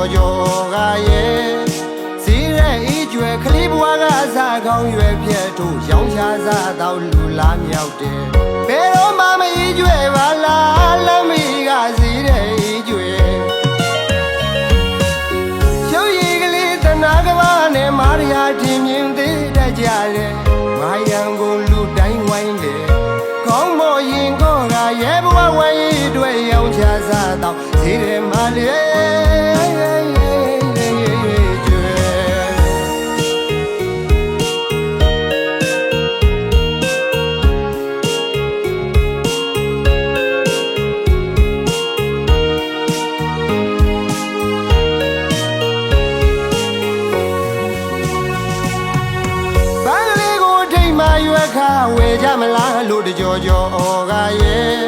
ကျော်ကျော်ကရဲ့စီးတဲ့ဤကျွယ်ကလေးဘွားကစားကောင်းရွယ်ပြတ်တို့ရောင်းချစားတော့လူလားမြောက်တယ်ဘယ်တော့မှမဤကျွယ်ပါလားလမ်းမီကစီးတဲ့ဤကျွယ်ရုပ်ရည်ကလေးတနာကဘာနဲ့မာရယာတင်မြင်သေးတတ်ကြတယ်မာယံကိုလူတိုင်းဝိုင်းတယ်ကောင်းမော်ရင်ကောကရဲဘွားဝိုင်းရွယ်ရောင်းချစားတော့စီးတယ်မလေး က်ခဝေကြမလားလို့တကြောကြောဩကရဲ့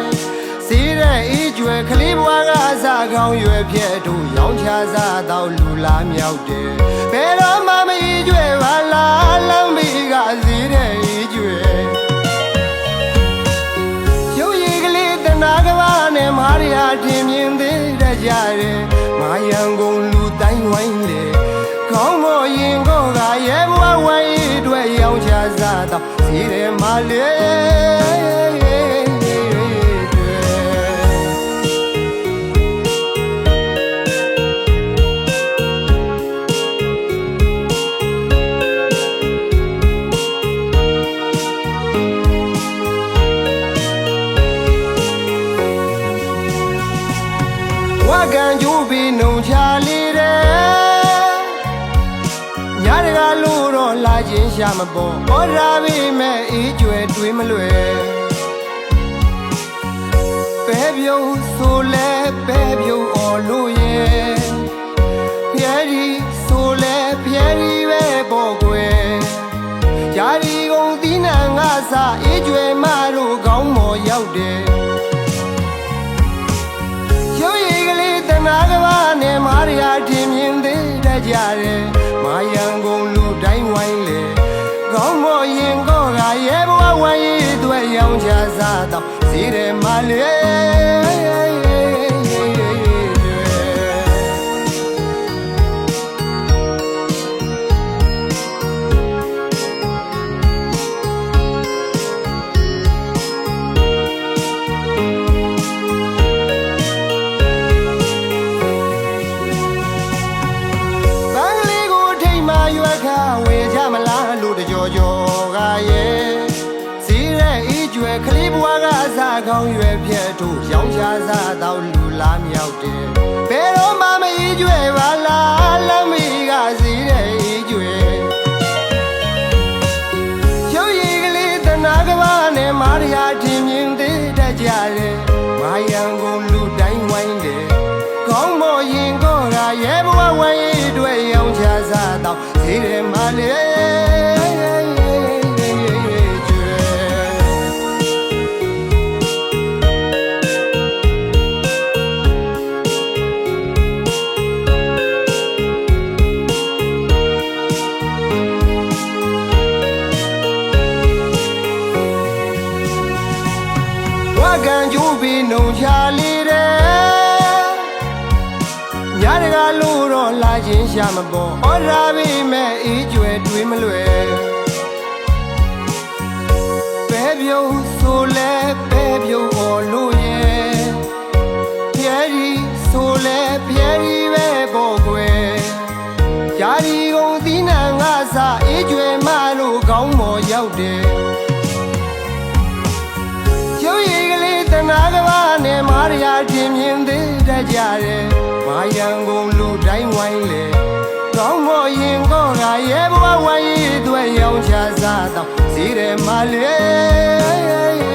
စီးတဲ့အေးကျွယ်ကလေးဘွားကအစကောင်းရွယ်ဖြဲ့တို့ရောင်းချစားတော့လူလားမြောက်တယ်ဘယ်တော့မှမအေးကျွယ်ပါလားလမ်းမီကစီးတဲ့အေးကျွယ်ရုပ်ရည်ကလေးတနာကဘာနဲ့မာရယာတင်မြင်သေးတဲ့ကြတယ်မာယံကု စားတော့စီးတယ်မာလေဝကန်ကျူးပြီးနှုံချလေး ခြင်းရှာမပေါ်ဩရာပြီမဲ့အေးကျွယ်တွေးမလွယ်ပဲပြုံးဆိုလဲပဲပြုံးအော်လို့ရဲ့ပြဲဒီဆိုလဲပြဲဒီပဲပေါ့ကွယ်ဂျာဒီကုန်သီးနှံငါစားအေးကျွယ်မတို့ကောင်းမော်ရောက်တယ်ရုပ်ရည်ကလေးတနာကဘာနဲ့မာရယာတင်မြင်သေးတတ်ကြတယ်မာယံကုန်လူတိုင်းဝိုင်းလေ ကောင်းမော်ရင်ကောကရဲဘဝဝိုင်းရည်တွေရောင်းချစားတော့စီးတယ်မာလေ င်းရွယ်ဖြဲ့တို့ရောင်းချစားတော့လူလားမြောက်တယ်ဘယ်တော့မှမအေးကျွယ်ပါလားလမ်းမီကစီးတဲ့အေးကျွယ်ရုပ်ရည်ကလေးတနာကဘာနဲ့မာရယာတင်မြင်သေးတတ်ကြတယ်မာယံကုန်လူတိုင်းဝိုင်းတယ်ကောင်းမော်ရင်ကောကရဲဘဝဝိုင်းတွေရောင်းချစားတော့ဒီရမလေး ကန်ကျူးပြီးနှုံချလေးတယ်ညတကလို့တော့လာခြင်းရှာမပေါ်ဩရာပြီမဲ့အေးကျွယ်တွေးမလွယ်ပဲပြုံးဆိုလဲပဲပြုံးအော်လို့ရဲ့ပြဲဒီဆိုလဲပြဲဒီပဲပေါ့ကွယ်ဂျာဒီကုန်သီးနှံငါစားအေးကျွယ်မတို့ကောင်းမော်ရောက်တယ် နဲ့မာရယာတင်မြင်သေးတတ်ကြတယ်မာယံကုန်လူတိုင်းဝိုင်းလေကောင်းမော်ရင်ကောကရဲဘဝဝိုင်းရည်တွေရောင်းချစားတော့စီးတယ်မလေး